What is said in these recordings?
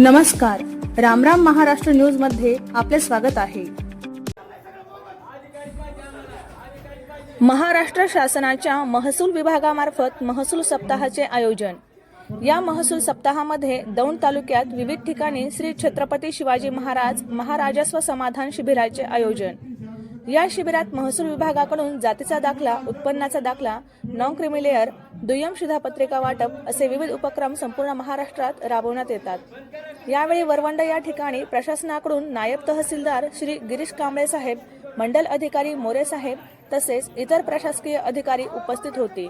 नमस्कार. रामराम महाराष्ट्र न्यूजमध्ये आपले स्वागत आहे. महाराष्ट्र शासनाच्या महसूल विभागामार्फत महसूल सप्ताहाचे आयोजन. या महसूल सप्ताहामध्ये दौंड तालुक्यात विविध ठिकाणी श्री छत्रपती शिवाजी महाराज महाराजस्व समाधान शिबिराचे आयोजन. या शिबिरात महसूल विभागाकडून जातीचा दाखला उत्पन्नाचा दाखला नॉन क्रिमिलेअर दुय्यम शिधापत्रिका वाटप असे विविध उपक्रम संपूर्ण महाराष्ट्रात राबवण्यात येतात. यावेळी वरवंड या ठिकाणी प्रशासनाकडून नायब तहसीलदार श्री गिरीश कांबळे साहेब मंडल अधिकारी मोरे साहेब तसेच इतर प्रशासकीय अधिकारी उपस्थित होते.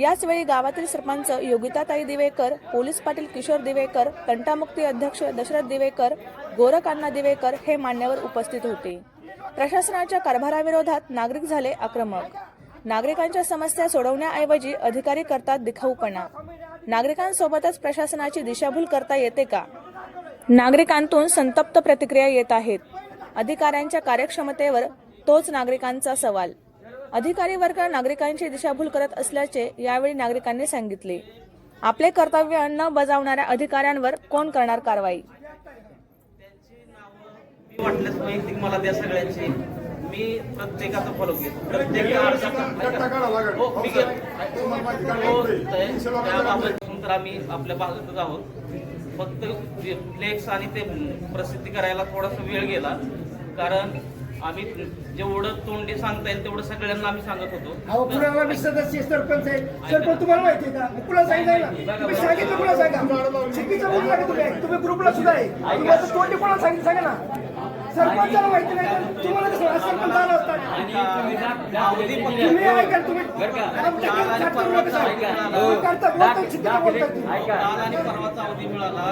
याचवेळी गावातील सरपंच योगिताताई दिवेकर पोलीस पाटील किशोर दिवेकर कंटामुक्ती अध्यक्ष दशरथ दिवेकर गोरख अण्णा दिवेकर हे मान्यवर उपस्थित होते. प्रशासनाच्या कारभाराविरोधात नागरिक झाले आक्रमक. नागरिकांच्या समस्या सोडवण्याऐवजी अधिकारी करतात दिखाऊपणा. नागरिकांसोबतच प्रशासनाची दिशाभूल करता येते का? नागरिकांतून संतप्त प्रतिक्रिया येत आहेत. अधिकाऱ्यांच्या कार्यक्षमतेवर तोच नागरिकांचा सवाल. अधिकारी वर्ग नागरिकांची दिशाभूल करत असल्याचे यावेळी नागरिकांनी सांगितले. आपले कर्तव्य न बजावणाऱ्या अधिकाऱ्यांवर कोण करणार कारवाई? वाटल्यास वैयक्तिक मला द्या सगळ्यांची मी प्रत्येकाचा फॉलो घेतो प्रत्येक हो, मी घेतो. हो, त्या- त्याबाबत तर आम्ही आपल्या भागातच आहोत. फक्त फ्लेक्स आणि ते प्रसिद्धी करायला थोडासा वेळ गेला. कारण आम्ही जेवढं तोंडी सांगता येईल तेवढं सगळ्यांना आम्ही सांगत अहो होतो सदस्य सरपंच आहे. सरपंच तुम्हाला माहिती आहे का? कुणाला सांगितलं तुम्ही सांगितलं सांगा? चुकीचं ग्रुपला सुद्धा आहे. तोंडी कोणाला सांगितलं? सांगा ना. सरपंचाला माहिती नाही तर तुम्हाला कसं आज सरपंच आला असता तुम्ही ऐका तुम्ही आमच्या घरात चाट करू नका साहेब. तुम्ही करता बोलता चुकीचं बोलता तुम्ही. काल आणि परवाचा अवधी मिळाला.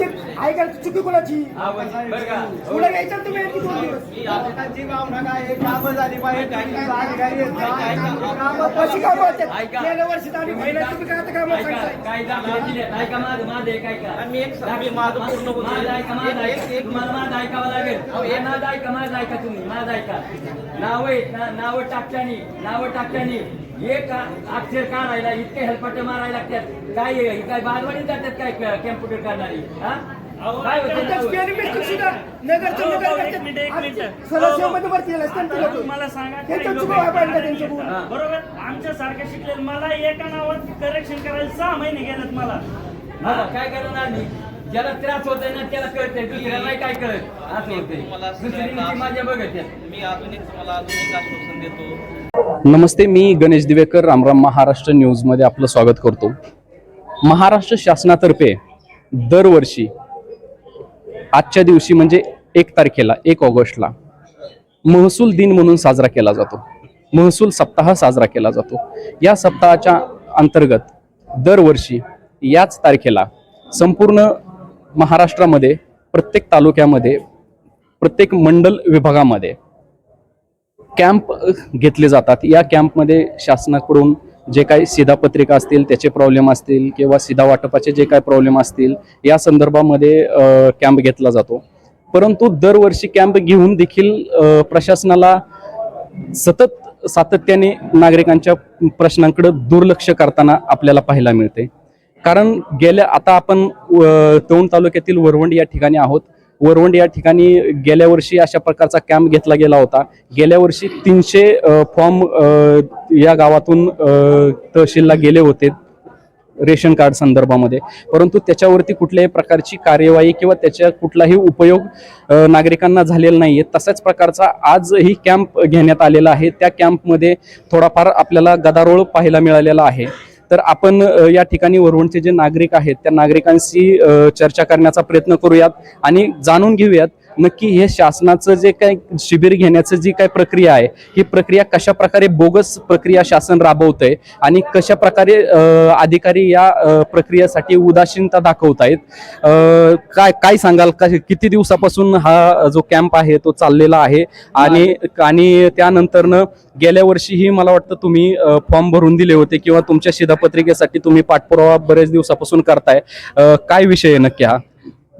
ते ऐका चुकी कोणाची? पुढे घ्यायचं ना तुम्ही आणखी दोन दिवस. मी आज- कामं कशी कामं होतात. गेल्या वर्षी आम्ही पहिल्या तुम्ही काय आता कामं सांगताय काय दाखले दिले ऐका माझं माझं एक ऐका. मी एक मी माझं पूर्ण होतं. माझं ऐका माझं ऐका. एक मला माझं ऐकावं लागेल. एक. एक एक आज मिनिट. सदस्यामध्ये भरती झाले असतात ते आता लोकं. मला सांगा त्यांचं काही चुका लोकं व्हायला पाहिजे आहेत. त्यांच्याकडून. बरोबर आमच्या सारखे शिकलेले मला एका नावात करेक्शन करायला सहा महिने गेलेत मला. हा, काय करणार मी? ज्याला त्रास होतोय ना त्याला कळतंय. दुसऱ्याला नाही काय कळत. असं होतंय. दुसरी नीती माझ्या बघत. मी अजून एक तुम्हाला अजून एक आश्वासन देतो. नमस्ते मी गणेश दिवेकर रामराम महाराष्ट्र न्यूजमध्ये आपलं स्वागत करतो. महाराष्ट्र शासनातर्फे दरवर्षी आजच्या दिवशी म्हणजे एक तारखेला एक ऑगस्टला महसूल दिन म्हणून साजरा केला जातो. महसूल सप्ताह साजरा केला जातो. या सप्ताहाच्या अंतर्गत दरवर्षी याच तारखेला संपूर्ण महाराष्ट्रामध्ये प्रत्येक तालुक्यामध्ये प्रत्येक मंडल विभागामध्ये कॅम्प घेतले जातात. या कॅम्पमध्ये शासनाकडून जे काही शिधापत्रिका असतील त्याचे प्रॉब्लेम असतील किंवा सीधा वाटपाचे जे काही प्रॉब्लेम असतील या संदर्भामध्ये कॅम्प घेतला जातो. परंतु दरवर्षी कॅम्प घेऊन देखील प्रशासनाला सतत सातत्याने नागरिकांच्या प्रश्नांकडे दुर्लक्ष करताना आपल्याला पाहायला मिळते. कारण गेल्या आता आपण अ, दौंड तालुक्यातील वरवंड या ठिकाणी आहोत. वरवंड या ठिकाणी गेल्या वर्षी अशा प्रकारचा कॅम्प घेतला गेला होता. गेल्या वर्षी तीनशे फॉर्म या गावातून तहसीलला गेले होते रेशन कार्ड संदर्भामध्ये. परंतु त्याच्यावरती कुठल्याही प्रकारची कार्यवाही किंवा त्याच्या कुठलाही उपयोग नागरिकांना झालेला नाही आहे तशाच प्रकारचा आजही कॅम्प घेण्यात आलेला आहे. त्या कॅम्पमध्ये थोडाफार आपल्याला गदारोळ पाहायला मिळालेला आहे. तर आपण या ठिकाणी वरवणचे जे नागरिक आहेत त्या नागरिकांशी चर्चा करण्याचा प्रयत्न करूयात आणि जाणून घेऊयात नक्की हे शासनाचं जे काही शिबिर घेण्याचं जी काही प्रक्रिया आहे ही प्रक्रिया कशा प्रकारे बोगस प्रक्रिया शासन राबवतंय आणि कशा प्रकारे अधिकारी या प्रक्रियेसाठी उदासीनता दाखवत आहेत काय काय सांगाल? का किती दिवसापासून हा जो कॅम्प आहे तो चाललेला आहे? आणि आणि त्यानंतरनं गेल्या वर्षीही मला वाटतं तुम्ही फॉर्म भरून दिले होते किंवा तुमच्या शिधापत्रिकेसाठी तुम्ही पाठपुरावा बरेच दिवसापासून करताय. काय विषय आहे नक्की हा?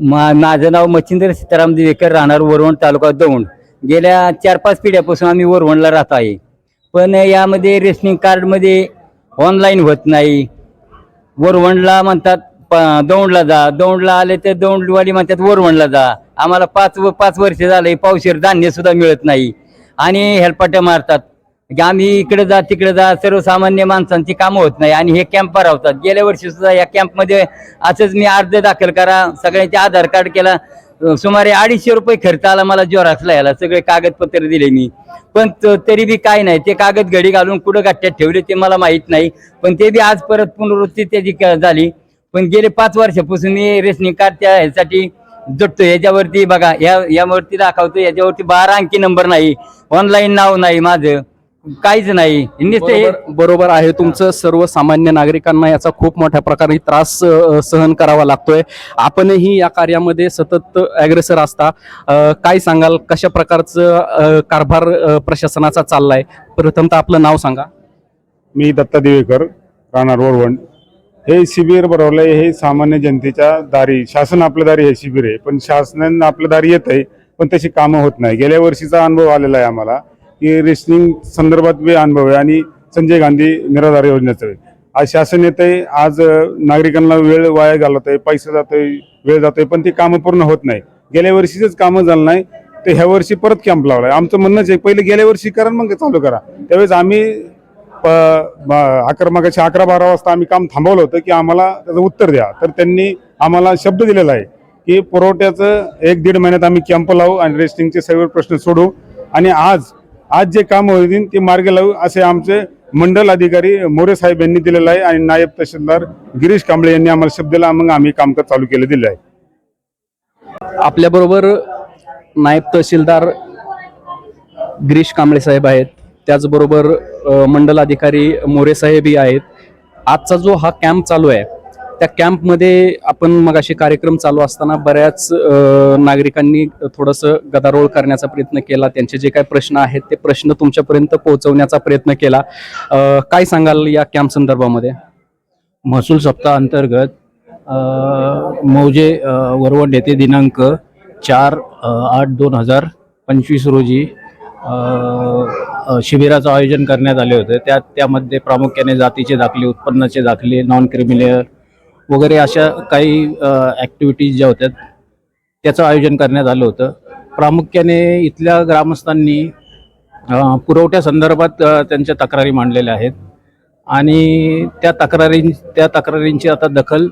मा माझं नाव मच्छिंद्र सीताराम दिवेकर राहणार वरवण तालुका दौंड. गेल्या चार पाच पिढ्यापासून आम्ही वरवणला राहत आहे. पण यामध्ये रेशनिंग कार्डमध्ये ऑनलाईन होत नाही. वरवणला म्हणतात प- दौंडला जा. दौंडला आले तर दौंडवाली म्हणतात वरवणला जा. आम्हाला पाच व- पाच वर्ष झाले पावशेर धान्यसुद्धा मिळत नाही. आणि हेलपाट्या मारतात. की आम्ही इकडे जा तिकडे जा सर्वसामान्य माणसांची कामं होत नाही. आणि हे कॅम्प भरवतात गेल्या वर्षी सुद्धा या कॅम्पमध्ये असंच मी अर्ज दाखल करा सगळ्यांचे आधार कार्ड केला. सुमारे अडीचशे रुपये खर्च आला मला जोरासला याला. सगळे कागदपत्र दिले मी. पण तरी बी काय नाही. ते कागद घडी घालून कुठं गाठ्यात ठेवले ते मला माहीत नाही. पण ते बी आज परत पुनरावृत्ती त्याची क- झाली. पण गेले पाच वर्षापासून मी रेशनिंग कार्ड त्या ह्यासाठी जटतो याच्यावरती बघा या यावरती दाखवतो याच्यावरती बारा अंकी नंबर नाही. ऑनलाईन नाव नाही माझं. काहीच नाही. नुसतं हे बरोबर बरोबर आहे तुमचं. सर्वसामान्य नागरिकांना याचा खूप मोठ्या प्रकारे त्रास अ, सहन करावा लागतोय. आपणही या कार्यामध्ये सतत अग्रेसर असता. अ, काय सांगाल? कशा प्रकारचं अ, कारभार अ, प्रशासनाचा चाललाय? प्रथमतः आपलं नाव सांगा. मी दत्ता दिवेकर राहणार वरवण. हे शिबिर भरवलंय हे सामान्य जनतेच्या दारी. शासन आपल्या दारी हे शिबिर आहे पण शासनानं आपल्या दारी येत आहे पण तशी कामं होत नाही. गेल्या वर्षीचा अनुभव आलेला आहे आम्हाला. की रेशनिंग संदर्भात बी अनुभव आहे आणि संजय गांधी निराधार योजनेचं आहे. आज शासन येत आहे आज नागरिकांना वेळ वाया घालत आहे पैसा जातोय वेळ जातोय पण ती कामं पूर्ण होत नाही. गेल्या वर्षीच कामं झालं नाही तर ह्या वर्षी परत कॅम्प लावलाय. आमचं म्हणणंच आहे पहिले गेल्या वर्षी करा मग चालू करा. त्यावेळेस आम्ही प- अकरा मागाशी अकरा बारा वाजता आम्ही काम थांबवलं होतं की आम्हाला त्याचं उत्तर द्या. तर त्यांनी आम्हाला शब्द दिलेला आहे की पुरवठ्याचं एक दीड महिन्यात आम्ही कॅम्प लावू आणि रेस्टिंगचे सर्व प्रश्न सोडू. आणि आज आज जे काम होतील ते मार्गे लावू असे आमचे मंडल अधिकारी मोरे साहेब यांनी दिलेलं आहे आणि नायब तहसीलदार गिरीश कांबळे यांनी आम्हाला शब्द दिला. मग आम्ही कामकाज चालू केलं दिलं आहे. आपल्याबरोबर नायब तहसीलदार गिरीश कांबळे साहेब आहेत. त्याचबरोबर मंडल अधिकारी मोरे साहेबही आहेत. आजचा जो हा कॅम्प चालू आहे त्या कॅम्पमध्ये आपण मग असे कार्यक्रम चालू असताना बऱ्याच नागरिकांनी थोडंसं गदारोळ करण्याचा प्रयत्न केला. त्यांचे जे काही प्रश्न आहेत ते प्रश्न तुमच्यापर्यंत पोहोचवण्याचा प्रयत्न केला. काय सांगाल या कॅम्प संदर्भामध्ये? महसूल सप्ताह अंतर्गत मौजे वरवंड वरवड येथे दिनांक चार आठ दोन हजार पंचवीस रोजी शिबिराचं आयोजन करण्यात आले होते. त्यात त्यामध्ये प्रामुख्याने जातीचे दाखले उत्पन्नाचे दाखले नॉन क्रिमिनल वगैरे अशा काही ॲक्टिव्हिटीज ज्या होत्या त्याचं आयोजन करण्यात आलं होतं. प्रामुख्याने इथल्या ग्रामस्थांनी पुरवठ्या पुरवठ्यासंदर्भात त्यांच्या तक्रारी मांडलेल्या आहेत. आणि त्या तक्रारी त्या तक्रारींची आता दखल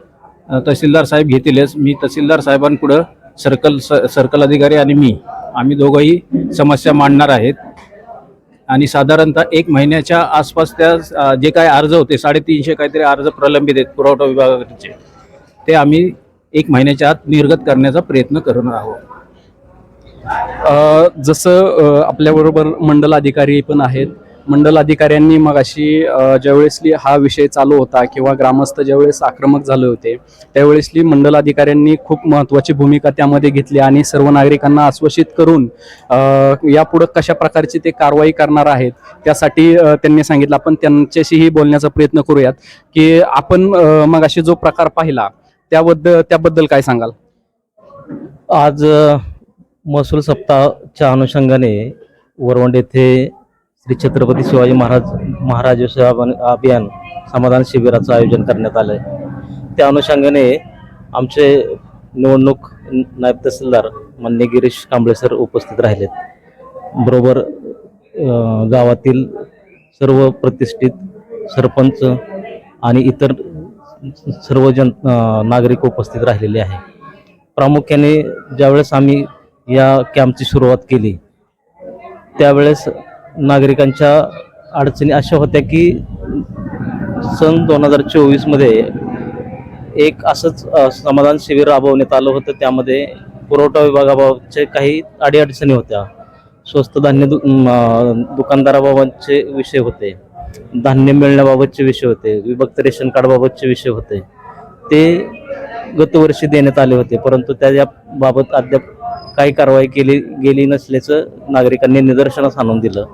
तहसीलदार साहेब घेतीलच. मी तहसीलदार साहेबांपुढं सर्कल स- सर्कल अधिकारी आणि मी आम्ही दोघंही समस्या मांडणार आहेत. आणि साधारणतः एक महिन्याच्या आसपास त्या जे काय अर्ज होते साडेतीनशे काहीतरी अर्ज प्रलंबित आहेत पुरवठा विभागाचे ते आम्ही एक महिन्याच्या आत निर्गत करण्याचा प्रयत्न करणार आहोत. जसं आपल्याबरोबर मंडल अधिकारी पण आहेत मंडल अधिकाऱ्यांनी मग अशी ज्यावेळेसली हा विषय चालू होता किंवा ग्रामस्थ ज्यावेळेस आक्रमक झाले होते त्यावेळेसली मंडल अधिकाऱ्यांनी खूप महत्त्वाची भूमिका त्यामध्ये घेतली आणि सर्व नागरिकांना आश्वासित करून यापुढं कशा प्रकारची ते कारवाई करणार आहेत त्यासाठी त्यांनी सांगितलं. आपण त्यांच्याशीही बोलण्याचा प्रयत्न करूयात की आपण मग अशी जो प्रकार पाहिला त्याबद्दल त्याबद्दल काय सांगाल? आज महसूल सप्ताहाच्या अनुषंगाने वरवंड येथे श्री छत्रपती शिवाजी महाराज महाराज सेवा अभियान समाधान शिबिराचं आयोजन करण्यात आलं आहे त्या अनुषंगाने आमचे निवडणूक नायब तहसीलदार मान्य गिरीश कांबळे सर उपस्थित राहिलेत. बरोबर गावातील सर्व प्रतिष्ठित सरपंच आणि इतर सर्व जन नागरिक उपस्थित राहिलेले आहे. प्रामुख्याने ज्यावेळेस आम्ही या कॅम्पची सुरुवात केली त्यावेळेस नागरिकांच्या अडचणी अशा होत्या की सन दोन हजार चोवीसमध्ये एक असंच समाधान शिबिर राबवण्यात आलं होतं. त्यामध्ये पुरवठा विभागाबाबतचे काही अडीअडचणी होत्या. स्वस्त धान्य दु दुकानदाराबाबतचे विषय होते. धान्य मिळण्याबाबतचे विषय होते. विभक्त रेशन कार्डबाबतचे विषय होते. ते गतवर्षी देण्यात आले होते. परंतु त्याबाबत अद्याप काही कारवाई केली गेली नसल्याचं नागरिकांनी निदर्शनास आणून दिलं.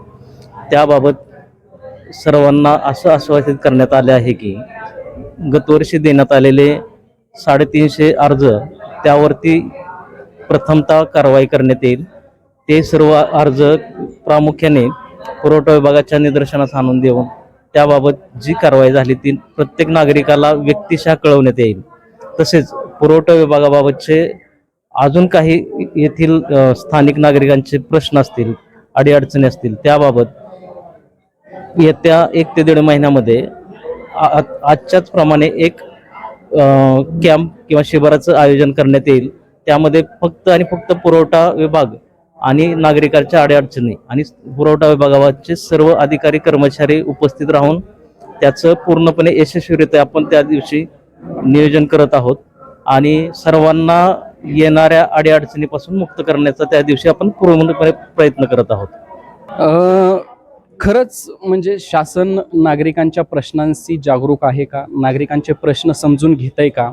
त्याबाबत सर्वांना असं आश्वासित करण्यात आले आहे की गतवर्षी देण्यात आलेले साडेतीनशे अर्ज त्यावरती प्रथमतः कारवाई करण्यात येईल. ते सर्व अर्ज प्रामुख्याने पुरवठा विभागाच्या निदर्शनास आणून देऊन त्याबाबत जी कारवाई झाली ती प्रत्येक नागरिकाला व्यक्तिशः कळवण्यात येईल. तसेच पुरवठा विभागाबाबतचे अजून काही येथील स्थानिक नागरिकांचे प्रश्न असतील अडीअडचणी असतील त्याबाबत येत्या एक ते दीड महिन्यामध्ये आ- आ- आजच्याच प्रमाणे एक कॅम्प किंवा शिबिराचं आयोजन करण्यात येईल. त्यामध्ये फक्त आणि फक्त पुरवठा विभाग आणि नागरिकांच्या अडीअडचणी आणि पुरवठा विभागाचे सर्व अधिकारी कर्मचारी उपस्थित राहून त्याचं पूर्णपणे यशस्वीरित्या आपण त्या दिवशी नियोजन करत आहोत. आणि सर्वांना येणाऱ्या अडीअडचणीपासून मुक्त करण्याचा त्या दिवशी आपण पूर्णपणे प्रयत्न करत आहोत. खरंच म्हणजे शासन नागरिकांच्या प्रश्नांशी जागरूक आहे का? नागरिकांचे प्रश्न समजून घेत आहे का?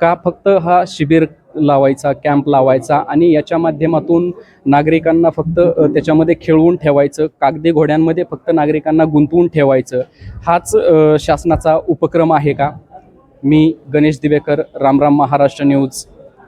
का फक्त हा शिबिर लावायचा कॅम्प लावायचा आणि याच्या माध्यमातून नागरिकांना फक्त त्याच्यामध्ये खेळवून ठेवायचं कागदी घोड्यांमध्ये फक्त नागरिकांना गुंतवून ठेवायचं हाच शासनाचा उपक्रम आहे का? मी गणेश दिवेकर रामराम महाराष्ट्र न्यूज.